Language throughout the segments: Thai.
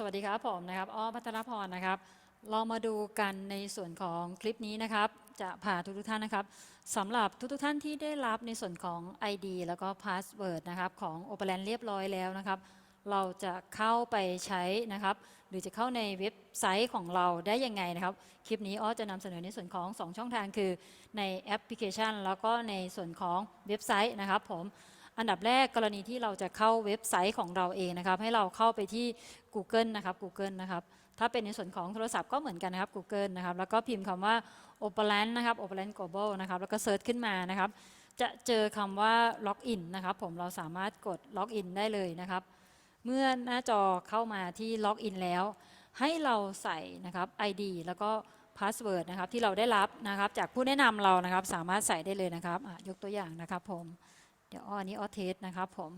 สวัสดีครับผมนะครับอ้อพัทรพรนะครับ เรามาดูกันในส่วนของคลิปนี้นะครับ จะพาทุกทุกท่านนะครับสำหรับทุกทุกท่านที่ได้รับในส่วนของ ID แล้วก็ Password นะครับของ o p e r a n เรียบร้อยแล้วนะครับ เราจะเข้าไปใช้นะครับ หรือจะเข้าในเว็บไซต์ของเราได้ยังไงนะครับ คลิปนี้อ้อจะนำเสนอในส่วนของ 2 ช่องทางคือในแอปพลิเคชัน แล้วก็ในส่วนของเว็บไซต์นะครับผม อันดับแรกกรณีที่เราจะเข้าเว็บไซต์ของเราเองนะครับ ให้เราเข้าไปที่ Google นะครับ Google นะครับ ถ้าเป็นในส่วนของโทรศัพท์ก็เหมือนกันนะครับ Google นะครับ แล้วก็พิมพ์คำว่า o p e r a n นะครับ o p e r a n Global นะครับ แล้วก็เซิร์ชขึ้นมานะครับ จะเจอคำว่า Login นะครับ ผมเราสามารถกด Login ได้เลยนะครับ เมื่อหน้าจอเข้ามาที่ Login แล้ว ให้เราใส่นะครับ ID แล้วก็ Password นะครับที่เราได้รับนะครับ จากผู้แนะนำเรานะครับ สามารถใส่ได้เลยนะครับยกตัวอย่างนะครับผม เดี๋ยวอ้อนนี้ออเทสนะครับผม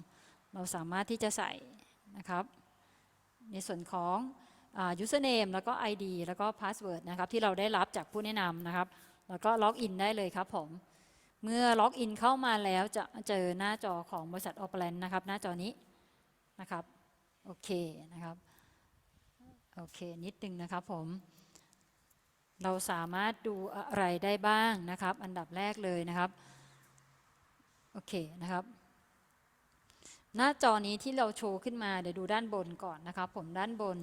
เราสามารถที่จะใส่นะครับ ในส่วนของอ่า username แล้วก็ ID แล้วก็ password นะครับที่เราได้รับจากผู้แนะนำนะครับ แล้วก็ล็อกอินได้เลยครับผม เมื่อล็อกอินเข้ามาแล้วจะเจอหน้าจอของบริษัท o p e r a n นะครับ หน้าจอนี้นะครับ โอเคนะครับ โอเค นิดนึงนะครับผม เราสามารถดูอะไรได้บ้างนะครับ อันดับแรกเลยนะครับ โอเคนะครับ หน้าจอนี้ที่เราโชว์ขึ้นมาเดี๋ยวดูด้านบนก่อนนะครับผมด้านบน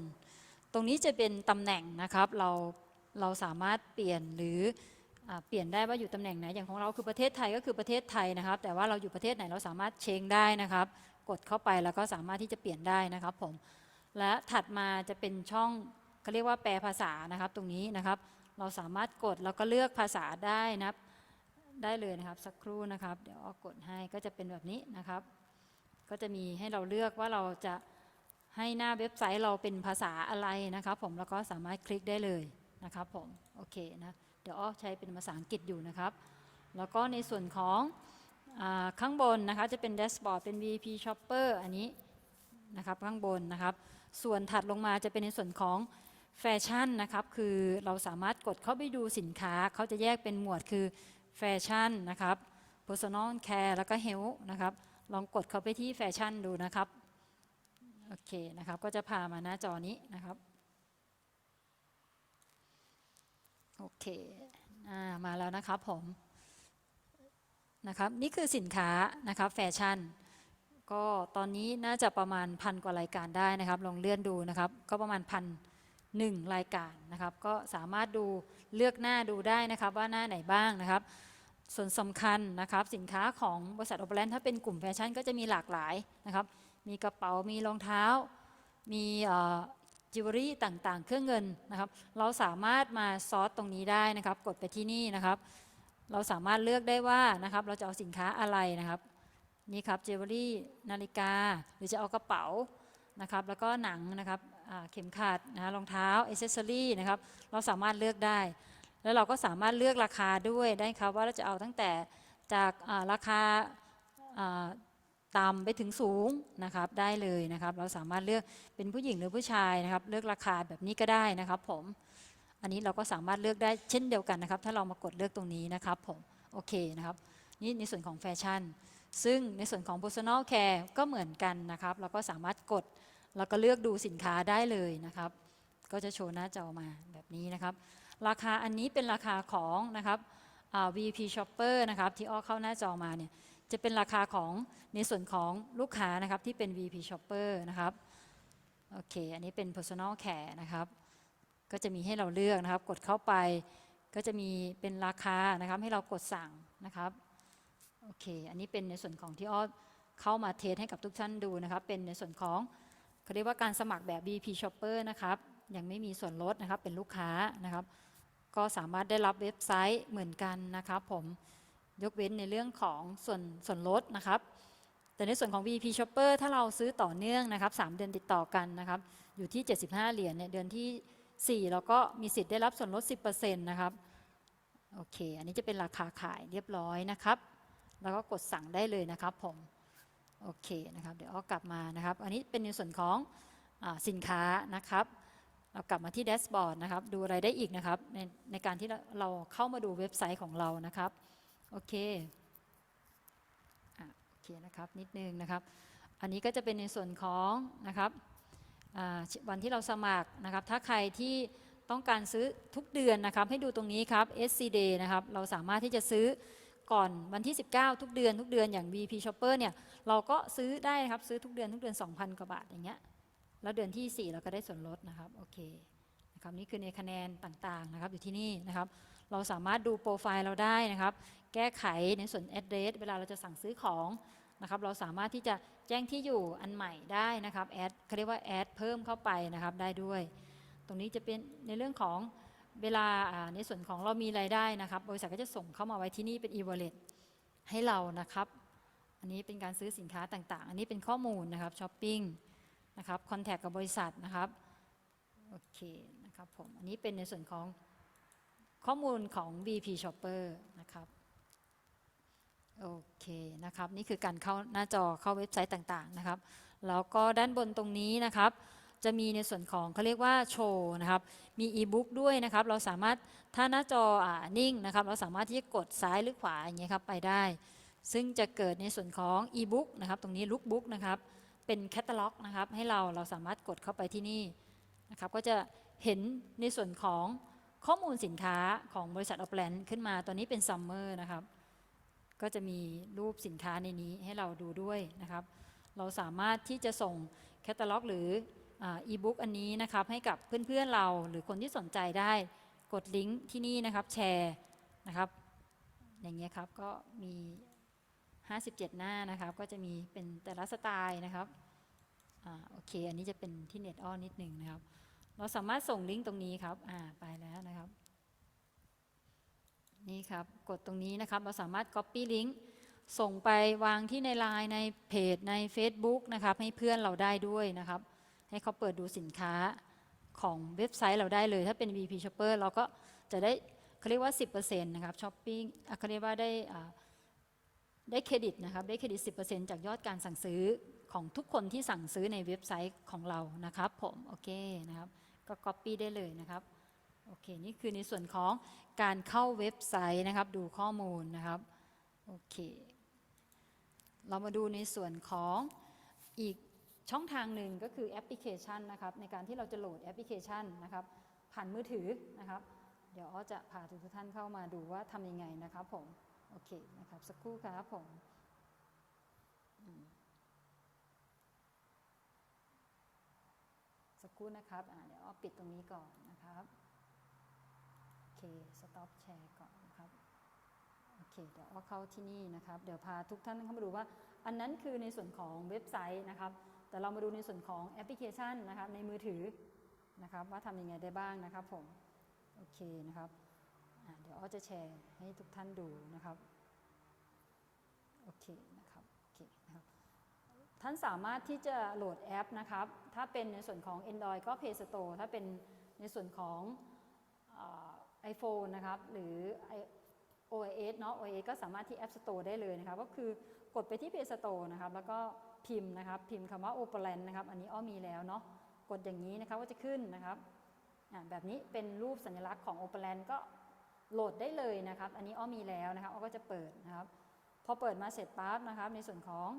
ตรงนี้จะเป็นตำแหน่งนะครับเราเราสามารถเปลี่ยนหรืออเปลี่ยนได้ว่าอยู่ตำแหน่งไหนอย่างของเราคือประเทศไทยก็คือประเทศไทยนะครับ แต่ว่าเราอยู่ประเทศไหนเราสามารถเชงได้นะครับ กดเข้าไปแล้วก็สามารถที่จะเปลี่ยนได้นะครับผมและถัดมาจะเป็นช่องเขาเรียกว่าแปลภาษานะครับ ตรงนี้นะครับ เราสามารถกดแล้วก็เลือกภาษาได้นะครับ ได้เลยนะครับ สักครู่นะครับ เดี๋ยวอ้อกดให้ก็จะเป็นแบบนี้นะครับ ก็จะมีให้เราเลือกว่าเราจะให้หน้าเว็บไซต์เราเป็นภาษาอะไรนะครับผมแล้วก็สามารถคลิกได้เลยนะครับผมโอเคนะเดี๋ยวอ้อใช้เป็นภาษาอังกฤษอยู่นะครับ แล้วก็ในส่วนของอข้างบนนะคะจะเป็นแดชบอร์ดเป็น VP Shopper อันนี้นะครับข้างบนนะครับ ส่วนถัดลงมาจะเป็นในส่วนของแฟชั่นนะครับ คือเราสามารถกดเข้าไปดูสินค้าเขาจะแยกเป็นหมวดคือ แฟชั่นนะครับ personal care แล้วก็ health นะครับ ลองกดเข้าไปที่แฟชั่นดูนะครับ โอเคนะครับ ก็จะพามาหน้าจอนี้นะครับ โอเคอามาแล้วนะครับผม นะครับ นี่คือสินค้านะครับแฟชั่น ก็ตอนนี้น่าจะประมาณพันกว่ารายการได้นะครับ ลองเลื่อนดูนะครับ ก็ประมาณพัน หนึ่งรายการนะครับ ก็สามารถดูเลือกหน้าดูได้นะครับ ว่าหน้าไหนบ้างนะครับ ส่วนสำคัญนะครับ สินค้าของบริษัทโอเปอเรนถ้าเป็นกลุ่มแฟชั่นก็จะมีหลากหลายนะครับ มีกระเป๋ามีรองเท้า มีจิวเวลรี่ต่างๆ เครื่องเงินนะครับ เราสามารถมาซอสตรงนี้ได้นะครับ กดไปที่นี่นะครับ เราสามารถเลือกได้ว่านะครับ เราจะเอาสินค้าอะไรนะครับ นี่ครับจิวเวลรี่นาฬิกา หรือจะเอากระเป๋านะครับ แล้วก็หนังนะครับ เข็มขัดนะฮะรองเท้าอ c เซสซอรี่นะครับเราสามารถเลือกได้ แล้วเราก็สามารถเลือกราคาด้วยได้ครับว่าเราจะเอาตั้งแต่จากราคาอ่าต่ำไปถึงสูงนะครับได้เลยนะครับ เราสามารถเลือกเป็นผู้หญิงหรือผู้ชายนะครับ เลือกราคาแบบนี้ก็ได้นะครับผมอันนี้เราก็สามารถเลือกได้เช่นเดียวกันนะครับ ถ้าเรามากดเลือกตรงนี้นะครับผมโอเคนะครับนี่ในส่วนของแฟชั่น ซึ่งในส่วนของ personal care ก็เหมือนกันนะครับ เราก็สามารถกด แล้วก็เลือกดูสินค้าได้เลยนะครับ ก็จะโชว์หน้าจอมาแบบนี้นะครับ ราคาอันนี้เป็นราคาของนะครับ VP Shopper นะครับที่อ้อเข้าหน้าจอมาเนี่ยจะเป็นราคาของในส่วนของลูกค้านะครับที่เป็น VP Shopper นะครับโอเค อันนี้เป็น Personal Care นะครับ ก็จะมีให้เราเลือกนะครับ กดเข้าไป ก็จะมีเป็นราคานะครับให้เรากดสั่งนะครับโอเค อันนี้เป็นในส่วนของที่อ้อเข้ามาเทสให้กับทุกท่านดูนะครับ เป็นในส่วนของ เขาเรียกว่าการสมัครแบบ VP Shopper นะครับ ยังไม่มีส่วนลดนะครับ เป็นลูกค้านะครับ ก็สามารถได้รับเว็บไซต์เหมือนกันนะครับ ผม ยกเว้นในเรื่องของส่วนส่วนลดนะครับ แต่ในส่วนของ VP Shopper ถ้าเราซื้อต่อเนื่องนะครับ 3 เดือนติดต่อกันนะครับ อยู่ที่ 75 เหรียญเนี่ย เดือนที่ 4 เราก็มีสิทธิ์ได้รับส่วนลด 10%นะครับ โอเค อันนี้จะเป็นราคาขายเรียบร้อยนะครับ แล้วก็กดสั่งได้เลยนะครับผม โอเคนะครับ เดี๋ยวอ้อกลับมานะครับ อันนี้เป็นในส่วนของอสินค้านะครับ เรากลับมาที่แดชบอร์ดนะครับ ดูอะไรได้อีกนะครับ ในในการที่เราเข้ามาดูเว็บไซต์ของเรานะครับ โอเคอโอเคนะครับ นิดนึงนะครับ อันนี้ก็จะเป็นในส่วนของนะครับวันที่เราสมัครนะครับ ถ้าใครที่ต้องการซื้อทุกเดือนนะครับ ให้ดูตรงนี้ครับ SC Day นะครับ เราสามารถที่จะซื้อ ก่อนวันที่ 19 ทุกเดือนทุกเดือนอย่าง VP Shopper เนี่ยเราก็ซื้อได้ครับซื้อทุกเดือนทุกเดือน 2,000 กว่าบาทอย่างเงี้ยแล้วเดือนที่ 4 เราก็ได้ส่วนลดนะครับโอเคนะครับนี่คือในคะแนนต่างๆนะครับอยู่ที่นี่นะครับเราสามารถดูโปรไฟล์เราได้นะครับ แก้ไขในส่วน address เวลาเราจะสั่งซื้อของนะครับเราสามารถที่จะแจ้งที่อยู่อันใหม่ได้นะครับแอดเขาเรียกว่าแอดเพิ่มเข้าไปนะครับได้ด้วย ตรงนี้จะเป็นในเรื่องของ เวลาในส่วนของเรามีรายได้นะครับ บริษัทก็จะส่งเข้ามาไว้ที่นี่เป็น e-wallet ให้เรานะครับ อันนี้เป็นการซื้อสินค้าต่างๆ อันนี้เป็นข้อมูลนะครับช้อปปิ้งนะครับคอนแทคกับบริษัทนะครับโอเคนะครับผมอันนี้เป็นในส่วนของข้อมูลของ BP Shopper นะครับโอเคนะครับ นี่คือการเข้าหน้าจอเข้าเว็บไซต์ต่างๆนะครับ แล้วก็ด้านบนตรงนี้นะครับ จะมีในส่วนของเขาเรียกว่าโชว์นะครับ มีอีบุ๊กด้วยนะครับ เราสามารถถ้าหน้าจออนิ่งนะครับ เราสามารถที่จะกดซ้ายหรือขวาอย่างเงี้ยครับไปได้ ซึ่งจะเกิดในส่วนของอีบุ๊กนะครับ ตรงนี้ลุกบุ๊กนะครับ เป็นแคตตาล็อกนะครับ ให้เราเราสามารถกดเข้าไปที่นี่นะครับ ก็จะเห็นในส่วนของข้อมูลสินค้าของบริษัทออฟแลนด์ขึ้นมาตัวนี้เป็นซัมเมอร์นะครับ ก็จะมีรูปสินค้าในนี้ให้เราดูด้วยนะครับ เราสามารถที่จะส่งแคตตาล็อก หรือ อีบุ๊กอันนี้นะครับให้กับเพื่อนๆเราหรือคนที่สนใจได้กดลิงก์ที่นี่นะครับแชร์นะครับอย่างเงี้ยครับก็มี 57 หน้านะครับ ก็จะมีเป็นแต่ละสไตล์นะครับอโอเค อันนี้จะเป็นที่เน็ตอ้อนนิดหนึ่งนะครับ เราสามารถส่งลิงก์ตรงนี้ครับอ่าไปแล้วนะครับ นี่ครับกดตรงนี้นะครับ เราสามารถ Copy ลิงก์ส่งไปวางที่ในไลน์ในเพจใน Facebook นะครับ ให้เพื่อนเราได้ด้วยนะครับ ให้เขาเปิดดูสินค้าของเว็บไซต์เราได้เลย ถ้าเป็น VP Shopper เราก็จะได้เขาเรียกว่า 10%นะครับช้อปปิ้งเขาเรียกว่าได้ได้เครดิตนะครับ ได้เครดิต 10%จากยอดการสั่งซื้อของทุกคนที่สั่งซื้อในเว็บไซต์ของเรานะครับ ผม โอเคนะครับ ก็ Copy ได้เลยนะครับ โอเค นี่คือในส่วนของการเข้าเว็บไซต์นะครับ ดูข้อมูลนะครับ โอเค เรามาดูในส่วนของอีก ช่องทางหนึ่งก็คือแอปพลิเคชันนะครับในการที่เราจะโหลดแอปพลิเคชันนะครับผ่านมือถือนะครับ เดี๋ยวอ้อจะพาทุกท่านเข้ามาดูว่าทำยังไงนะครับผมโอเคนะครับสักครู่ครับผมสักครู่นะครับอ่าเดี๋ยวอ้อปิดตรงนี้ก่อนนะครับโอเค stop แชร์ก่อนนะครับโอเคเดี๋ยวเอาเข้าที่นี่นะครับ เดี๋ยวพาทุกท่านเข้ามาดูว่า อันนั้นคือในส่วนของเว็บไซต์นะครับ แต่เรามาดูในส่วนของแอปพลิเคชันนะครับในมือถือนะครับว่าทำยังไงได้บ้างนะครับผม โอเคนะครับเดี๋ยวอ้อจะแชร์ให้ทุกท่านดูนะครับ โอเคนะครับโอเคนะครับท่านสามารถที่จะโหลดแอปนะครับ ถ้าเป็นในส่วนของ Android ก็ Play Store ถ้าเป็นในส่วนของไอโฟนนะครับ หรือ i- OIS เนาะ OIS ก็สามารถที่ App Store ได้เลยนะครับ ก็คือกดไปที่ Play Store นะครับ แล้วก็ พิมพ์นะครับ พิมพ์คำว่า Operland นะครับ อันนี้อ้อมีแล้วเนาะกดอย่างนี้นะครับก็จะขึ้นนะครับอะแบบนี้เป็นรูปสัญลักษณ์ของ Operland ก็โหลดได้เลยนะครับ อันนี้อ้อมีแล้วนะครับอ้อก็จะเปิดนะครับ พอเปิดมาเสร็จปั๊บนะครับ ในส่วนของ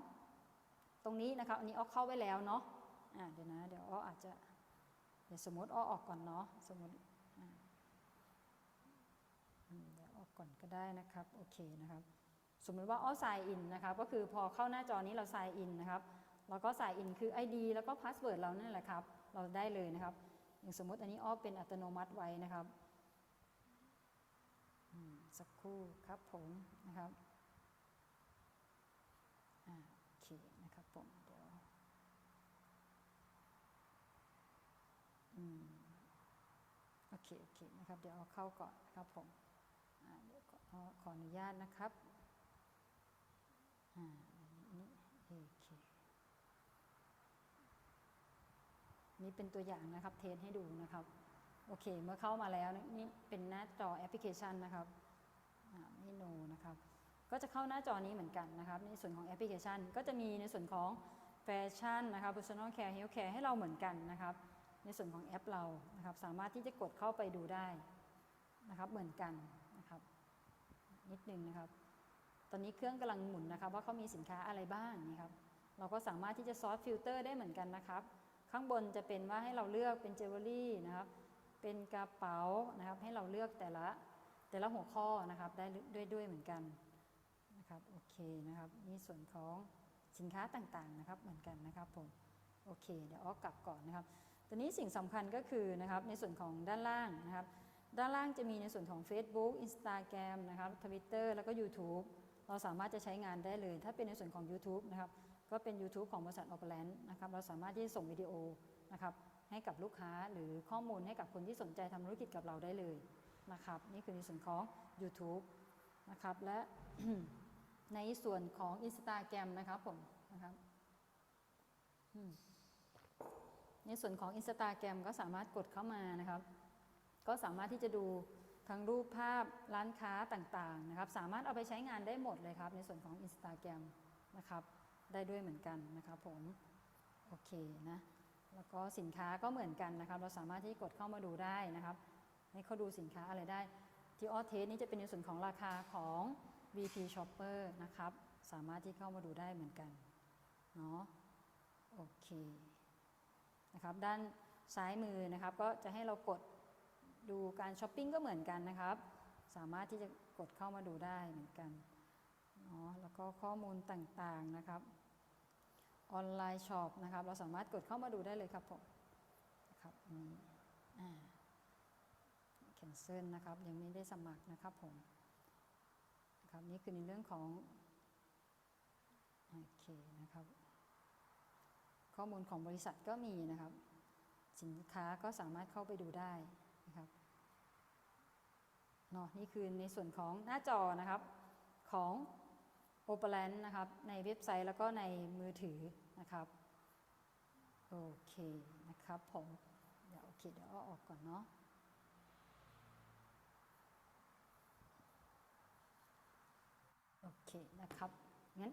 ตรงนี้นะครับ อันนี้อ้อเข้าไว้แล้วเนาะอะเดี๋ยวนะ เดี๋ยวอ้ออาจจะเดี๋ยวสมมติอ้อออกก่อนเนาะสมมติอะอืมเดี๋ยวออกก่อนก็ได้นะครับ โอเคนะครับ สมมติว่าอ้อ sign in นะครับก็คือพอเข้าหน้าจอนี้เรา sign in นะครับแล้วก็ sign in คือ ID แล้วก็ password เรานั่นแหละครับ เราได้เลยนะครับ อย่างสมมติอันนี้อ้อเป็นอัตโนมัติไว้นะครับสักครู่ครับผมนะครับโอเคนะครับผมเดี๋ยวโอเคโอเคนะครับ เดี๋ยวเอาเข้าก่อนนะครับผมเดี๋ยวขอขออนุญาตนะครับ อ่าอันนี้โอเคนี่เป็นตัวอย่างนะครับ เทสให้ดูนะครับ โอเค เมื่อเข้ามาแล้วนี่เป็นหน้าจอแอปพลิเคชันนะครับไม่โนนะครับ ก็จะเข้าหน้าจอนี้เหมือนกันนะครับ ในส่วนของแอปพลิเคชัน ก็จะมีในส่วนของแฟชั่นนะครับ personal care health care ให้เราเหมือนกันนะครับ ในส่วนของแอปเรานะครับ สามารถที่จะกดเข้าไปดูได้นะครับ เหมือนกันนะครับ นิดนึงนะครับ ตอนนี้เครื่องกำลังหมุนนะครับว่าเขามีสินค้าอะไรบ้างนะครับเราก็สามารถที่จะซอร์ฟิลเตอร์ได้เหมือนกันนะครับ ข้างบนจะเป็นว่าให้เราเลือกเป็นเจวเวลรี่นะครับเป็นกระเป๋านะครับให้เราเลือกแต่ละแต่ละหัวข้อนะครับได้ด้วยด้วยเหมือนกันนะครับโอเคนะครับนี่ส่วนของสินค้าต่างๆนะครับเหมือนกันนะครับผมโอเค เดี๋ยวอ้อกลับก่อนนะครับตอนนี้สิ่งสำคัญก็คือนะครับในส่วนของด้านล่างนะครับ ด้านล่างจะมีในส่วนของ Facebook Instagram นะครับ Twitter แล้วก็ YouTube เราสามารถจะใช้งานได้เลย ถ้าเป็นในส่วนของ YouTube นะครับก็เป็น YouTube ของบริษัท o p e r a n d นะครับเราสามารถที่จะส่งวิดีโอนะครับให้กับลูกค้าหรือข้อมูลให้กับคนที่สนใจทำธุรกิจกับเราได้เลยนะครับนี่คือในส่วนของ YouTube นะครับและในส่วนของ Instagram นะครับผมนะครับในส่วนของ Instagram ก็สามารถกดเข้ามานะครับ ก็สามารถที่จะดู ทั้งรูปภาพร้านค้าต่างๆนะครับสามารถเอาไปใช้งานได้หมดเลยครับ ในส่วนของ Instagram นะครับได้ด้วยเหมือนกันนะครับผมโอเคนะแล้วก็สินค้าก็เหมือนกันนะครับ เราสามารถที่กดเข้ามาดูได้นะครับให้เขาดูสินค้าอะไรได้ที่ออเทสนี้จะเป็นในส่วนของราคาของ VP Shopper นะครับสามารถที่เข้ามาดูได้เหมือนกันเนาะโอเคนะครับด้านซ้ายมือนะครับก็จะให้เรากด ดูการช้อปปิ้งก็เหมือนกันนะครับ สามารถที่จะกดเข้ามาดูได้เหมือนกันเนาะแล้วก็ข้อมูลต่างๆนะครับ ออนไลน์ช็อปนะครับ เราสามารถกดเข้ามาดูได้เลยครับผมนะครับนี้อ่า cancel นะครับ ยังไม่ได้สมัครนะครับผมนะครับนี่คือในเรื่องของโอเคนะครับ ข้อมูลของบริษัทก็มีนะครับ สินค้าก็สามารถเข้าไปดูได้ เนาะนี่คือในส่วนของหน้าจอนะครับของ o p e r a n นะครับในเว็บไซต์แล้วก็ในมือถือนะครับโอเคนะครับผมเดี๋ยวโอเคเดี๋ยวเอาออกก่อนเนาะโอเคนะครับงั้น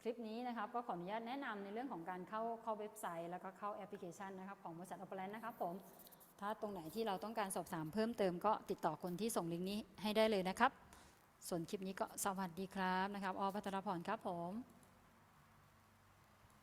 คลิปนี้นะครับก็ขออนุญาตแนะนำในเรื่องของการเข้าเข้าเว็บไซต์ แล้วก็เข้าแอปพลิเคชันนะครับของบริษัท o p e r a n นะครับผม ถ้าตรงไหนที่เราต้องการสอบถามเพิ่มเติมก็ติดต่อคนที่ส่งลิงก์นี้ให้ได้เลยนะครับ ส่วนคลิปนี้ก็สวัสดีครับนะครับอพัทรพรครับผม